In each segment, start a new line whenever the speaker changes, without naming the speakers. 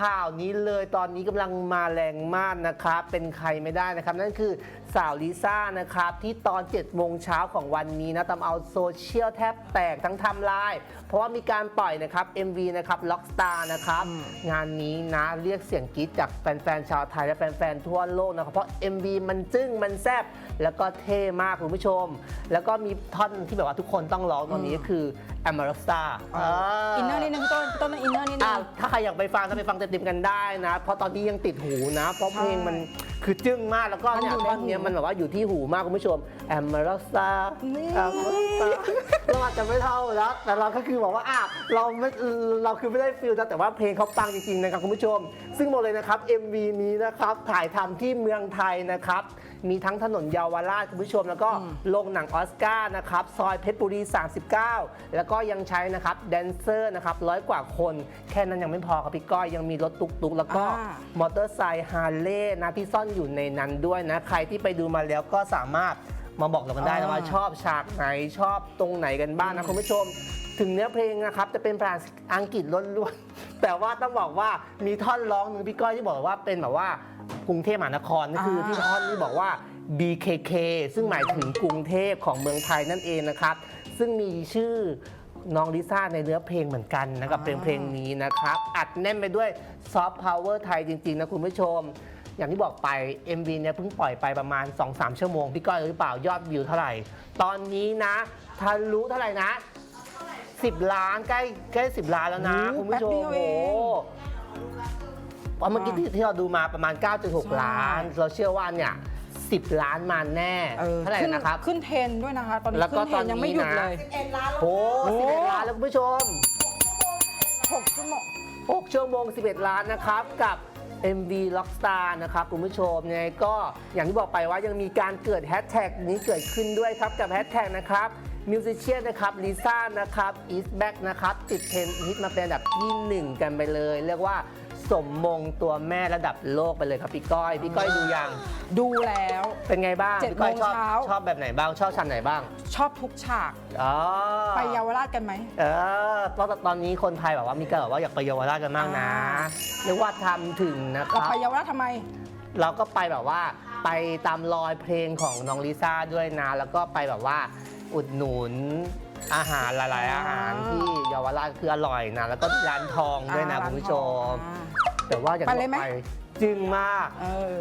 ข่าวนี้เลยตอนนี้กำลังมาแรงมากนะครับ เป็นใครไม่ได้นะครับ นั่นคือสาวลิซ่านะครับ ที่ตอน7โมงเช้าของวันนี้นะทำเอาโซเชียลแทบแตกทั้งไทำลายเพราะว่ามีการปล่อยนะครับ MV นะครับ Rockstar นะครับ งานนี้นะเรียกเสียงกรี๊ดจากแฟนๆชาวไทยและแฟนๆทั่วโลกนะครับ เพราะ MV มันจึ้งมันแซ่บแล้วก็เท่มากคุณผู้ชม แล้วก็มีท่อนที่แบบว่าทุกคนต้องร้องตอนนี้ก็คือ a m a r a s t a
อินเนอร์นิดนึงพี่ต้นพี่ต้นอินเนอร์นิดนึ
อ้างวถ้าใครอยากไปฟังถ้าไปฟังเต็มๆกันได้นะ เพราะตอนนี้ยังติดหูนะ เพราะเพลงมันคือจึ้งมากแล้วก็เนี่ย
มันอยู่ใน
ท่อนเนี้ย
หู
มันแบบว่าอยู่ที่หูมากคุณผู้ชมแอมมาราซา
นี่
แอมมาราซาเราอาจจะไม่เท่าแล้วแต่เราก็คือบอกว่าอะเราไม่เราคือไม่ได้ฟิลนะแต่ว่าเพลงเขาปังจริงๆนะครับคุณผู้ชม ซึ่งบอกเลยนะครับ MV นี้นะครับถ่ายทำที่เมืองไทยนะครับมีทั้งถนนเยาวราชคุณผู้ชม แล้วก็โรงหนังออสการ์นะครับซอยเพชรบุรี 39 แล้วก็ยังใช้นะครับแดนเซอร์นะครับร้อยกว่าคน แค่นั้นยังไม่พอครับพี่ก้อยยังมีรถตุกๆ แล้วก็
อ่า
มอเตอร์ไซค์ฮาร์เลย์นะที่ซ่อนอยู่ในนั้นด้วยนะ ใครที่ไปดูมาแล้วก็สามารถมาบอกเรากันได้นะว่าชอบฉากไหนชอบตรงไหนกันบ้างนะคุณผู้ชม ถึงเนื้อเพลงนะครับจะเป็นภาษาอังกฤษล้วนๆ แต่ว่าต้องบอกว่ามีท่อนร้องหนึ่งพี่ก้อยที่บอกว่าเป็นแบบว่ากรุงเทพมหานครนั่นคือ
อ่า
ที่ ท่อนที่บอกว่า BKK ซึ่งหมายถึงกรุงเทพของเมืองไทยนั่นเองนะครับ ซึ่งมีชื่อ น้องลิซ่าในเนื้อเพลงเหมือนกันนะกับเพลงเพลงนี้นะครับ อัดแน่นไปด้วยซอฟต์พาวเวอร์ไทยจริง ๆ นะคุณผู้ชม อย่างที่บอกไป MV เนี่ยเพิ่งปล่อยไปประมาณ 2-3 ชั่วโมง พี่ก้อยรู้หรือเปล่ายอดวิวเท่าไหร่ ตอนนี้นะทะลุเท่าไหร่นะ10 ล้านใกล้ใกล้10 ล้านแล้วนะ
โอ้โห
คุณผู้ชม
แป๊บเดียวเอง
โอ้เพราะเมื่อกี้ที่ที่เราดูมาประมาณ 9.6 ล้าน เราเชื่อว่าเนี่ย 10 ล้านมาแน่
เออ
เท่าไหร่
ขึ้น
นะครับ
ขึ้นเทรนด์ด้วยนะคะ ตอนนี้
แล้วก็
ขึ้นเทรนด์ยังไม่หยุด
ตอนนี้นะ
เลย
11ล้าน
โอ้
โอ้
11ล้านแล้วคุณผู้ชม
6ชั่วโมง
6ชั่วโมง 11 ล้านนะครับ กับ MV Rockstar นะครับ คุณผู้ชมยังไงก็อย่างที่บอกไปว่ายังมีการเกิดแฮชแท็กนี้เกิดขึ้นด้วยครับ กับแฮชแท็กนะครับมิวสิชเชียนนะครับลิซ่านะครับ East Back นะครับ ติดเทรนด์ฮิตมาเป็นอันดับที่หนึ่งกันไปเลย เรียกว่า สมมงตัวแม่ระดับโลกไปเลยครับพี่ก้อย พี่ก้อยดูยัง
ดูแล้ว
เป็นไงบ้าง
เจ็ด
พี่ก้อยชอบ
โมงเช้า
ชอบแบบไหนบ้าง ชอบชั้นไหนบ้าง
ชอบทุกฉาก
อ๋อ
ไปเยาวราชกันไหม
เออเพราะตอนนี้คนไทยแบบว่ามีการแบบว่าอยากไปเยาวราชกันมากนะ
อ่า
เรียกว่าทำถึงนะค
เรา
รับ
ไปเยาวราชทำไม
เราก็ไปแบบว่าไปตามรอยเพลงของน้องลิซ่าด้วยนะ แล้วก็ไปแบบว่าอุดหนุน อาหารหลาย ๆ อาหารที่เยาวราชคืออร่อยนะ แล้วก็ร้านทองด้วยนะ
อ่า
คุณผู้ชม
ร้านทอง
แต่ว่าอย่าง
ไป
ที่
เลยไหม
บอกไปจึงมาก
เออ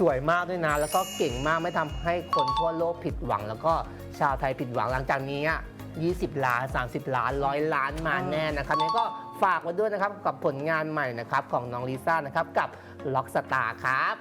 สวยมากด้วยนะ แล้วก็เก่งมากไม่ทำให้คนทั่วโลกผิดหวัง แล้วก็ชาวไทยผิดหวังหลังจากนี้อะ20 ล้าน 30 ล้าน100ล้านมาแน่นะครับนี่ก็ฝากไว้ด้วยนะครับกับผลงานใหม่นะครับของน้องลิซ่านะครับกับล็อกสตาร์ครับ